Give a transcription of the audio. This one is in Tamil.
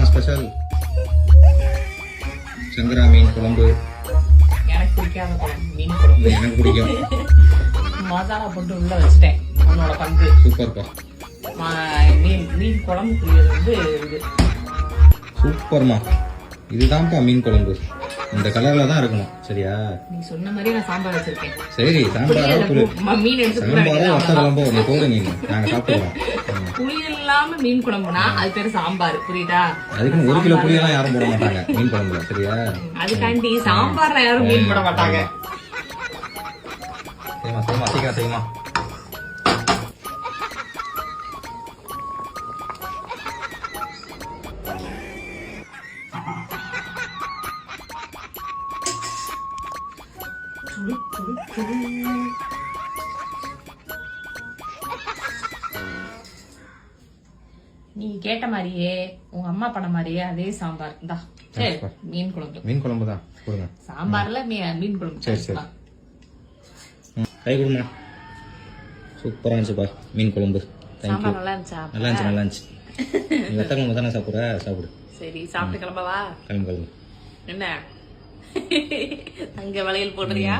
ஸ்பெஷல் சங்கரா மீன் குழம்பு. எனக்கு பிடிக்காத குழம்பு மீன் குழம்பு. எனக்கு பிடிக்கும். மசாலா போட்டு உள்ள வச்சுட்டேன் உன்னோட பங்கு. சூப்பர்ப்பா. மீன் மீன் குழம்பு புளியது வந்து இது. சூப்பர்மா. இதுதான்ப்பா மீன் குழம்பு. இந்த கலர்ல தான் இருக்கணும். சரியா? நீ சொன்ன மாதிரி நான் சாம்பார் வச்சிருக்கேன். சரி சாம்பாரா புளியல மீன் எடுத்து சாம்பாரா. வத்த குழம்போ? நீ போடு நீங்க நாங்க சாப்பிடுவோம் ம். புளி இல்லாம மீன் குழம்புனா அது பேரு சாம்பார். புரியுதா? அதுக்குன்னு ஒரு கிலோ புளியெல்லாம் யாரும் போட மாட்டாங்க. மீன் குழம்புல சரியா? அதுக்காண்டி சாம்பார்ல யாரும் மீன் போட மாட்டாங்க. செய்யுமா செய்யுமா சீக்கிரம் செய்யுமா நீ கேட்ட மாதிரியே உங்க அம்மா பண்ண மாதிரியே அதே சாம்பார். சரி மீன் குழம்பு. மீன் குழம்பு தான். கொடுங்க. சாம்பார்ல மீன் குழம்பு. சரி, சரி. கை கொடுமா. சூப்பரா இருந்துச்சுப்பா மீன் குழம்பு. சாம்பார் நல்லா இருந்துச்சா? நல்லா இருந்துச்சு நல்லா இருந்துச்சு. நீ வத்த குழம்பு தானே சாப்பிட்ற? சாப்பிடு. சரி சாப்பிட்டு கிளம்பவா? கிளம்பு கிளம்பு. என்ன? அங்க வளையல் போடுறியா?